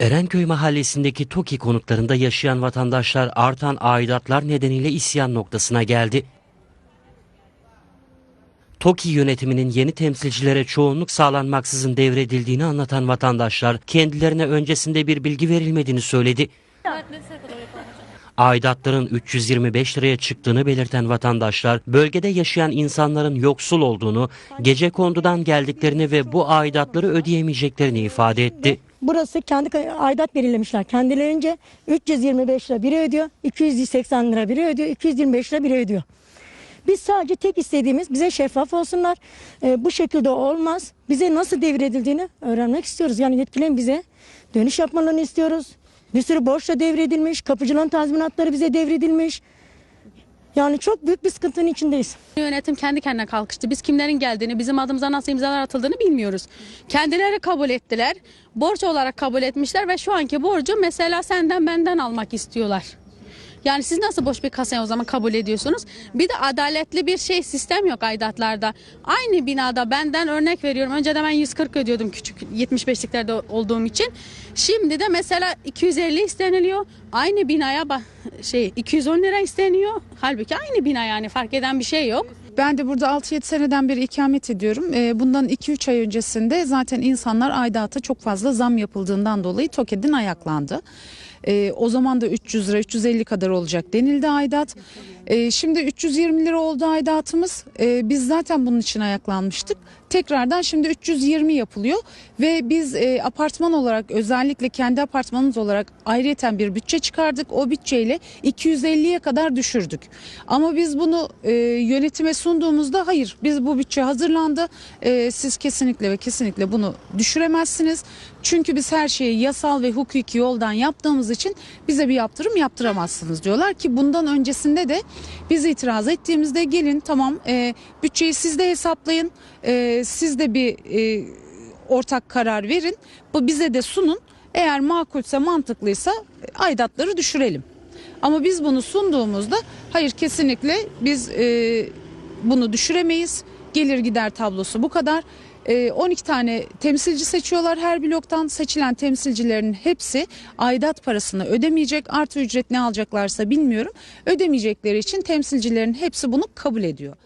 Erenköy mahallesindeki TOKİ konutlarında yaşayan vatandaşlar artan aidatlar nedeniyle isyan noktasına geldi. TOKİ yönetiminin yeni temsilcilere çoğunluk sağlanmaksızın devredildiğini anlatan vatandaşlar kendilerine öncesinde bir bilgi verilmediğini söyledi. Aidatların 325 liraya çıktığını belirten vatandaşlar bölgede yaşayan insanların yoksul olduğunu, gece kondudan geldiklerini ve bu aidatları ödeyemeyeceklerini ifade etti. Burası kendi aidat belirlemişler. Kendilerince 325 lira biri ödüyor, 280 lira biri ödüyor, 225 lira biri ödüyor. Biz sadece tek istediğimiz bize şeffaf olsunlar. Ee, bu şekilde olmaz. Bize nasıl devredildiğini öğrenmek istiyoruz. Yani yetkililerin bize dönüş yapmalarını istiyoruz. Bir sürü borçla devredilmiş, kapıcıların tazminatları bize devredilmiş. Yani çok büyük bir sıkıntının içindeyiz. Yönetim kendi kendine kalkıştı. Biz kimlerin geldiğini, bizim adımıza nasıl imzalar atıldığını bilmiyoruz. Kendileri kabul ettiler. Borç olarak kabul etmişler ve şu anki borcu mesela senden benden almak istiyorlar. Yani siz nasıl boş bir kasaya o zaman kabul ediyorsunuz? Bir de adaletli bir şey sistem yok aidatlarda. Aynı binada benden örnek veriyorum. Önceden ben 140 ödüyordum küçük 75'liklerde olduğum için. Şimdi de mesela 250 isteniliyor. Aynı binaya şey 210 lira isteniyor. Halbuki aynı bina yani fark eden bir şey yok. Ben de burada 6-7 seneden beri ikamet ediyorum. Ee, Bundan 2-3 ay öncesinde zaten insanlar aidata çok fazla zam yapıldığından dolayı TOKİ'den ayaklandı. Ee, o zaman da 300 lira 350 kadar olacak denildi aidat. Ee, şimdi 320 lira oldu aidatımız. Ee, biz zaten bunun için ayaklanmıştık. Tekrardan şimdi 320 yapılıyor ve biz e, apartman olarak özellikle kendi apartmanımız olarak ayrıyeten bir bütçe çıkardık. O bütçeyle 250'ye kadar düşürdük. Ama biz bunu e, yönetime sunduğumuzda hayır biz bu bütçe hazırlandı. E, siz kesinlikle ve kesinlikle bunu düşüremezsiniz. Çünkü biz her şeyi yasal ve hukuki yoldan yaptığımız için bize bir yaptırım yaptıramazsınız diyorlar ki bundan öncesinde de biz itiraz ettiğimizde gelin tamam e, bütçeyi siz de hesaplayın. E, siz de bir e, ortak karar verin. Bu bize de sunun. Eğer makulse mantıklıysa aidatları düşürelim. Ama biz bunu sunduğumuzda hayır kesinlikle biz e, bunu düşüremeyiz. Gelir gider tablosu bu kadar. E, 12 tane temsilci seçiyorlar her bloktan seçilen temsilcilerin hepsi aidat parasını ödemeyecek artı ücret ne alacaklarsa bilmiyorum ödemeyecekleri için temsilcilerin hepsi bunu kabul ediyor.